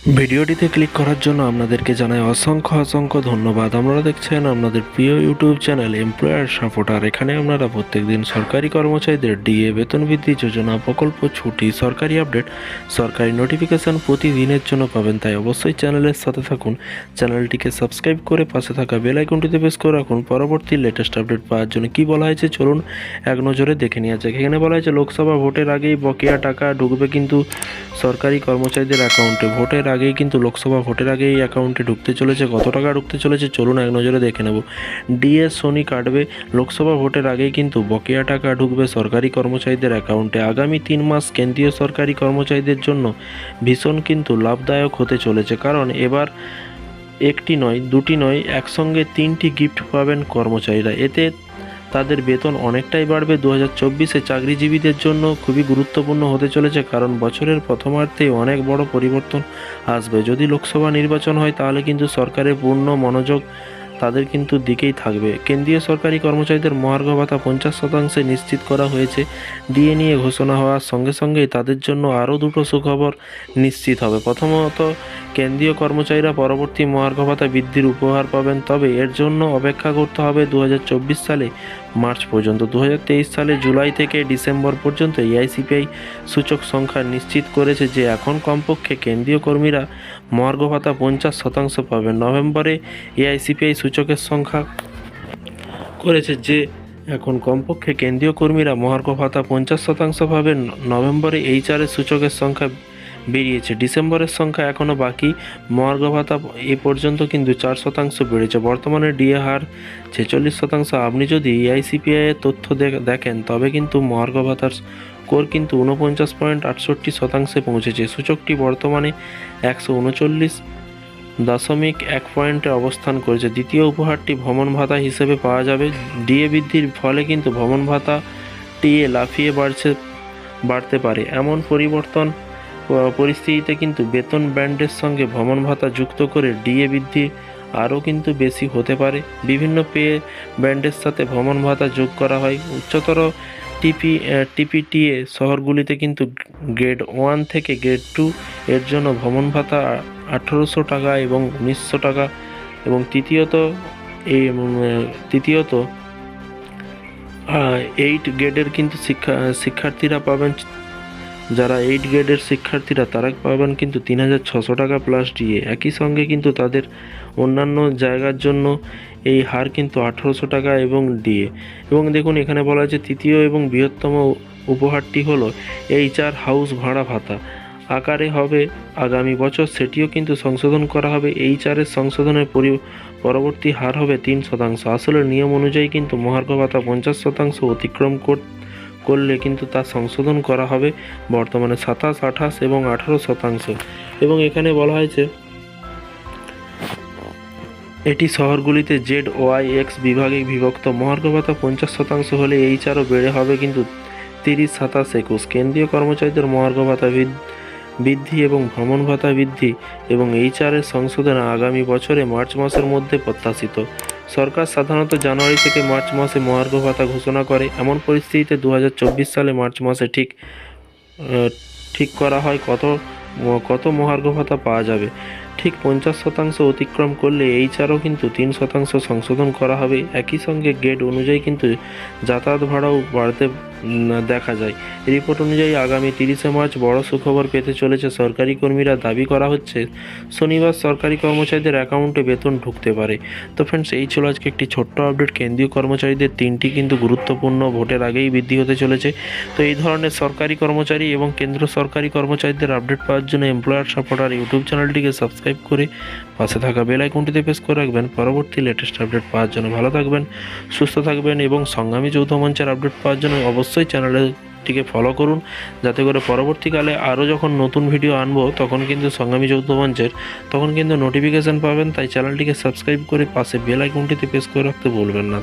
ভিডিওটিতে ক্লিক করার জন্য আপনাদেরকে জানাই অসংখ্য অসংখ্য ধন্যবাদ। আপনারা দেখছেন আপনাদের প্রিয় ইউটিউব চ্যানেল এমপ্লয়ার সাপোর্টার। এখানে আপনারা প্রত্যেকদিন সরকারি কর্মচারীদের ডিএ বেতন বৃদ্ধি যোজনা, প্রকল্প ছুটি, সরকারি আপডেট, সরকারি নোটিফিকেশন প্রতিদিনের জন্য পাবেন। তাই অবশ্যই চ্যানেলের সাথে থাকুন। চ্যানেলটিকে সাবস্ক্রাইব করে পাশে থাকা বেল আইকনটিতে প্রেস করে রাখুন। পরবর্তী লেটেস্ট আপডেট পাওয়ার জন্য কি বলা হয়েছে চলুন এক নজরে দেখে নেওয়া যাক। এখানে বলা হয়েছে, লোকসভা ভোটের আগেই বকেয়া টাকা ঢুকবে কিন্তু সরকারি কর্মচারীদের অ্যাকাউন্টে ভোটের আগেই কিন্তু লোকসভা ভোটের আগেই অ্যাকাউন্টে ঢুকতে চলেছে। কত টাকা ঢুকতে চলেছে চলুন এক নজরে দেখে নেব। ডিএস সোনি কাটবে, লোকসভা ভোটের আগেই কিন্তু বকেয়া টাকা ঢুকবে সরকারি কর্মচারীদের অ্যাকাউন্টে। আগামী তিন মাস কেন্দ্রীয় সরকারি কর্মচারীদের জন্য ভীষণ কিন্তু লাভদায়ক হতে চলেছে। কারণ এবার একটি নয়, দুটি নয়, একসঙ্গে তিনটি গিফট পাবেন কর্মচারীরা। এতে তাদের বেতন অনেকটাই বাড়বে। দু হাজার চব্বিশে চাকরিজীবীদের জন্য খুবই গুরুত্বপূর্ণ হতে চলেছে কারণ বছরের প্রথমার্ধে অনেক বড় পরিবর্তন আসবে। যদি লোকসভা নির্বাচন হয় তাহলে কিন্তু সরকারের পূর্ণ মনোযোগ তাদের কিন্তু দিকেই থাকবে। কেন্দ্রীয় সরকারি কর্মচারীদের মহার্ঘ ভাতা পঞ্চাশ শতাংশে নিশ্চিত করা হয়েছে। দিয়ে নিয়ে ঘোষণা হওয়ার সঙ্গে সঙ্গেই তাদের জন্য আরও দুটো সুখবর নিশ্চিত হবে। প্রথমত, কেন্দ্রীয় কর্মচারীরা পরবর্তী মহার্ঘ ভাতা বৃদ্ধির উপহার পাবেন, তবে এর জন্য অপেক্ষা করতে হবে দু হাজার চব্বিশ সালে মার্চ পর্যন্ত। দু হাজার তেইশ সালে জুলাই থেকে ডিসেম্বর পর্যন্ত এআইসিপিআই সূচক সংখ্যা নিশ্চিত করেছে যে এখন কমপক্ষে কেন্দ্রীয় কর্মীরা মহার্ঘ ভাতা পঞ্চাশ শতাংশ পাবেন। নভেম্বরে এআইসিপিআই সূচকের সংখ্যা করেছে যে এখন কমপক্ষে কেন্দ্রীয় কর্মীরা মহার্ঘ ভাতা পঞ্চাশ শতাংশ পাবেন। নভেম্বরে এইচআরের সূচকের সংখ্যা বেরিয়েছে। ডিসেম্বরের সংখ্যা এখনও বাকি। মহার্ঘ ভাতা এ পর্যন্ত কিন্তু চার শতাংশ বেড়েছে। বর্তমানে ডিএ হার ছেচল্লিশ শতাংশ। আপনি যদি এআইসিপিআই এর তথ্য দেখ- দেখেন, তবে কিন্তু মহার্ঘ ভাতার স্কোর কিন্তু উনপঞ্চাশ পয়েন্ট আটষট্টি শতাংশে পৌঁছেছে। সূচকটি বর্তমানে একশো উনচল্লিশ দশমিক এক পয়েন্টে অবস্থান করেছে। দ্বিতীয় উপহারটি ভ্রমণ ভাতা হিসেবে পাওয়া যাবে। ডিএ বৃদ্ধির ফলে কিন্তু ভ্রমণ ভাতা টিএ লাফিয়ে বাড়ছে বাড়তে পারে। এমন পরিবর্তন পরিস্থিতিতে কিন্তু বেতন ব্যান্ডের সঙ্গে ভ্রমণ ভাতা যুক্ত করে ডিএ বৃদ্ধি আরও কিন্তু বেশি হতে পারে। বিভিন্ন পে ব্যান্ডের সাথে ভ্রমণ ভাতা যোগ করা হয়। উচ্চতর টিপি টিপিটিএ শহরগুলিতে কিন্তু গ্রেড ওয়ান থেকে গ্রেড টু এর জন্য ভ্রমণ ভাতা আঠেরোশো টাকা এবং উনিশশো টাকা এবং তৃতীয়ত এই তৃতীয়ত এইট গ্রেডের কিন্তু শিক্ষা, শিক্ষার্থীরা পাবেন যারা এইট গ্রেডের শিক্ষার্থীরা, তারা পাবেন কিন্তু তিন হাজার ছশো টাকা প্লাস ডিএ একই সঙ্গে কিন্তু তাদের অন্যান্য জায়গার জন্য এই হার কিন্তু আঠেরোশো টাকা এবং ডিএ এবং দেখুন, এখানে বলা হয়েছে তৃতীয় এবং বৃহত্তম উপহারটি হলো এইচআর হাউস ভাড়া ভাতা। আকারে হবে আগামী বছর, সেটিও কিন্তু সংশোধন করা হবে। এইচআরের সংশোধনের পরি, পরবর্তী হার হবে তিন শতাংশ। আসলে নিয়ম অনুযায়ী কিন্তু মহার্ঘ ভাতা পঞ্চাশ শতাংশ অতিক্রম কর- করলে কিন্তু তা সংশোধন করা হবে বর্তমানে সাতাশ, আঠাশ এবং আঠারো শতাংশ। এবং এখানে বলা হয়েছে, এটি শহরগুলিতে জেড ওয়াই এক্স বিভাগে বিভক্ত। মহার্ঘ ভাতা পঞ্চাশ শতাংশ হলে এইচআরও বেড়ে হবে কিন্তু তিরিশ, সাতাশ, একুশ। কেন্দ্রীয় কর্মচারীদের মহার্ঘ ভাতা বৃদ্ধ- বৃদ্ধি এবং ভ্রমণ ভাতা বৃদ্ধি এবং এইচআরের সংশোধন আগামী বছরে মার্চ মাসের মধ্যে প্রত্যাশিত। সরকার সাধারণত জানুয়ারি থেকে মার্চ মাসে মহার্ঘ ভাতা ঘোষণা করে। এমন পরিস্থিতিতে দু হাজার চব্বিশ সালে মার্চ মাসে ঠিক ঠিক করা হয় কত কত মহার্ঘ ভাতা পাওয়া যাবে। ঠিক পঞ্চাশ শতাংশ অতিক্রম করলে এইচআরও কিন্তু তিন শতাংশ সংশোধন করা হবে। একই সঙ্গে গেট অনুযায়ী কিন্তু যাতায়াত ভাড়াও বাড়তে দেখা যায়। রিপোর্ট অনুযায়ী আগামী তিরিশে মার্চ বড় সুখবর পেতে চলেছে সরকারি কর্মীরা। দাবি করা হচ্ছে, শনিবার সরকারি কর্মচারীদের অ্যাকাউন্টে বেতন ঢুকতে পারে। তো ফ্রেন্ডস এই ছিল আজকে একটি ছোট্ট আপডেট কেন্দ্রীয় কর্মচারীদের তিনটি কিন্তু গুরুত্বপূর্ণ ভোটের আগেই বৃদ্ধি হতে চলেছে। তো এই ধরনের সরকারি কর্মচারী এবং কেন্দ্র সরকারি কর্মচারীদের আপডেট পাওয়ার জন্য এমপ্লয়ার সাপোর্টার ইউটিউব চ্যানেলটিকে সাবস্ক্রাইব করে পাশে থাকা বেল আইকনটিতে প্রেস করে রাখবেন। পরবর্তী লেটেস্ট আপডেট পাওয়ার জন্য ভালো থাকবেন, সুস্থ থাকবেন এবং সংগ্রামী যৌথ মঞ্চের আপডেট পাওয়ার জন্য অবশ্যই চ্যানেলটিকে ফলো করুন। যাতে করে পরবর্তীকালে আরও যখন নতুন ভিডিও আনব, তখন কিন্তু সংগ্রামী যৌথ মঞ্চের তখন কিন্তু নোটিফিকেশান পাবেন। তাই চ্যানেলটিকে সাবস্ক্রাইব করে পাশে বেল আইকনটিতে প্রেস করে রাখতে ভুলবেন না।